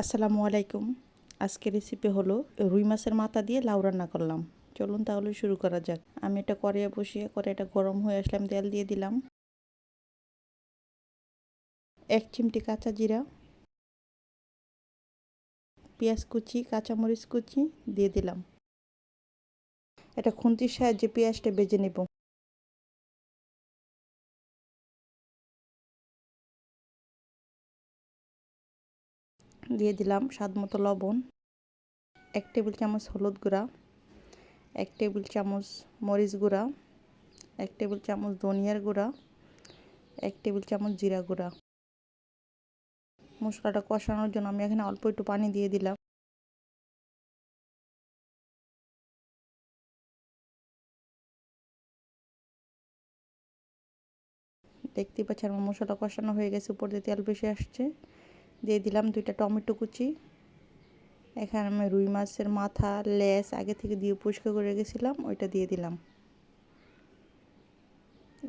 আসসালামু আলাইকুম। আজকে রেসিপি হলো রুই মাছের মাথা দিয়ে লাউ রান্না করলাম। চলুন তাহলে শুরু করা যাক। আমি এটা কড়াইয়ে বসিয়ে কড়াইটা গরম হয়ে আসলাম তেল দিয়ে দিলাম। এক চিমটি কাঁচা জিরা, পেঁয়াজ কুচি, কাঁচামরিচ কুচি দিয়ে দিলাম। এটা খুন্তির সাহায্যে পেঁয়াজটা বেজে নেব। দিয়ে দিলাম স্বাদ মতো লবণ। এক টেবিল চামচ হলুদ গুঁড়া, এক টেবিল চামচ মরিচ গুঁড়া, এক টেবিল চামচ ধনিয়ার গুঁড়া, এক টেবিল চামচ জিরা গুঁড়া। মশলাটা কষানোর জন্য আমি এখানে অল্প একটু পানি দিয়ে দিলাম। দেখতেই পাচ্ছি আমার মশলা কষানো হয়ে গেছে, উপর দিয়ে তেল বেশি আসছে। দিয়ে দিলাম দুইটা টমেটো কুচি। এখানে আমি রুই মাছের মাথা, লেস আগে থেকে দিয়ে পরিষ্কার করে রেখেছিলাম, ওইটা দিয়ে দিলাম।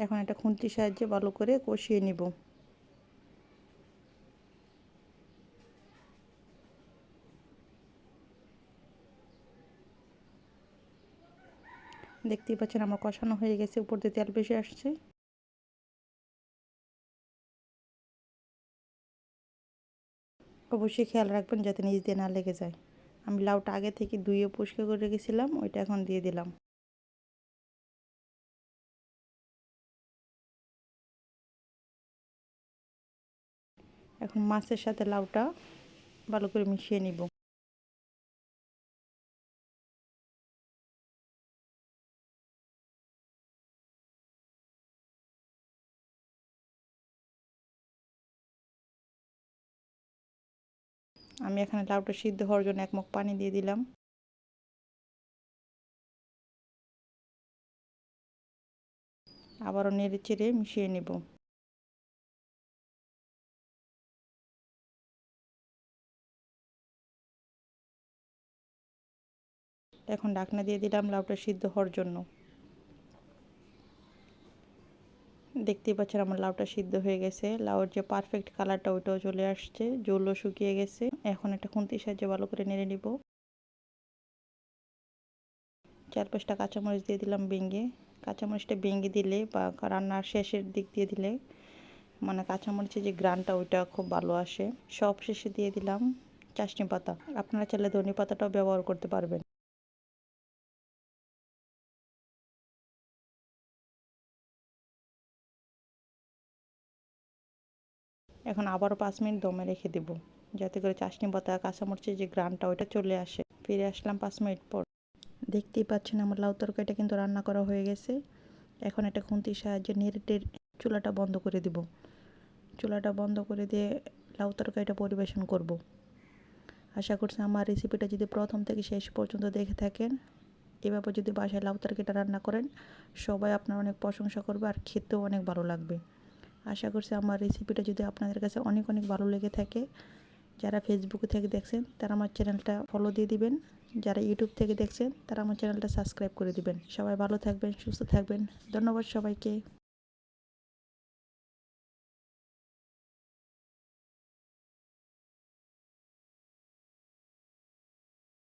এখন এটা খুন্তির সাহায্যে ভালো করে কষিয়ে নিব। দেখতেই পাচ্ছেন আমার কষানো হয়ে গেছে, উপর দিয়ে তেল বেশি আসছে। অবশ্যই খেয়াল রাখবেন যাতে নিচ দিয়ে না লেগে যায়। আমি লাউটা আগে থেকে ধুয়ে পরিষ্কার করে রেখেছিলাম, ওইটা এখন দিয়ে দিলাম। এখন মাছের সাথে লাউটা ভালো করে মিশিয়ে নিব। আমি এখানে লাউটা সিদ্ধ হওয়ার জন্য এক মুখ পানি দিয়ে দিলাম। আবারও নেড়ে চেড়ে মিশিয়ে নেব। এখন ডাকনা দিয়ে দিলাম লাউটা সিদ্ধ হওয়ার জন্য। দেখতেই পাচ্ছেন আমার লাউটা সিদ্ধ হয়ে গেছে। লাউর যে পারফেক্ট কালারটা ওইটাও চলে আসছে। জলও শুকিয়ে গেছে। এখন একটা খুন্তির সাহায্যে ভালো করে নেড়ে নিব। চার পাঁচটা কাঁচামরিচ দিয়ে দিলাম বেঙ্গে কাঁচামরিচটা বেঙ্গে দিলে বা রান্নার শেষের দিক দিয়ে দিলে মানে কাঁচামরিচের যে গ্রানটা ওইটা খুব ভালো আসে। সব শেষে দিয়ে দিলাম চাষনি পাতা। আপনারা চাইলে ধনে পাতাটাও ব্যবহার করতে পারবেন। এখন আবারও পাঁচ মিনিট দমে রেখে দেব। যাতে করে চাশনি পাতা কাঁচামরিচের যে গ্রানটা, ওইটা চলে আসে। ফিরে আসলাম পাঁচ মিনিট পর। দেখতেই পাচ্ছেন আমার লাউ তরকারিটা কিন্তু রান্না করা হয়ে গেছে। এখন একটা খুন্তির সাহায্যে নেড়েটের চুলাটা বন্ধ করে দিব। চুলাটা বন্ধ করে দিয়ে লাউ তরকারিটা পরিবেশন করব। আশা করছি আমার রেসিপিটা যদি প্রথম থেকে শেষ পর্যন্ত দেখে থাকেন এভাবে যদি বাসায় লাউ তরকারিটা রান্না করেন, সবাই আপনার অনেক প্রশংসা করবে আর খেতেও অনেক ভালো লাগবে। আশা করছি আমার রেসিপিটা যদি আপনাদের কাছে অনেক অনেক ভালো লেগে থাকে যারা ফেসবুকে থেকে দেখছেন, তারা আমার চ্যানেলটা ফলো দিয়ে দিবেন। যারা ইউটিউব থেকে দেখছেন, তারা আমার চ্যানেলটা সাবস্ক্রাইব করে দিবেন। সবাই ভালো থাকবেন, সুস্থ থাকবেন। ধন্যবাদ সবাইকে।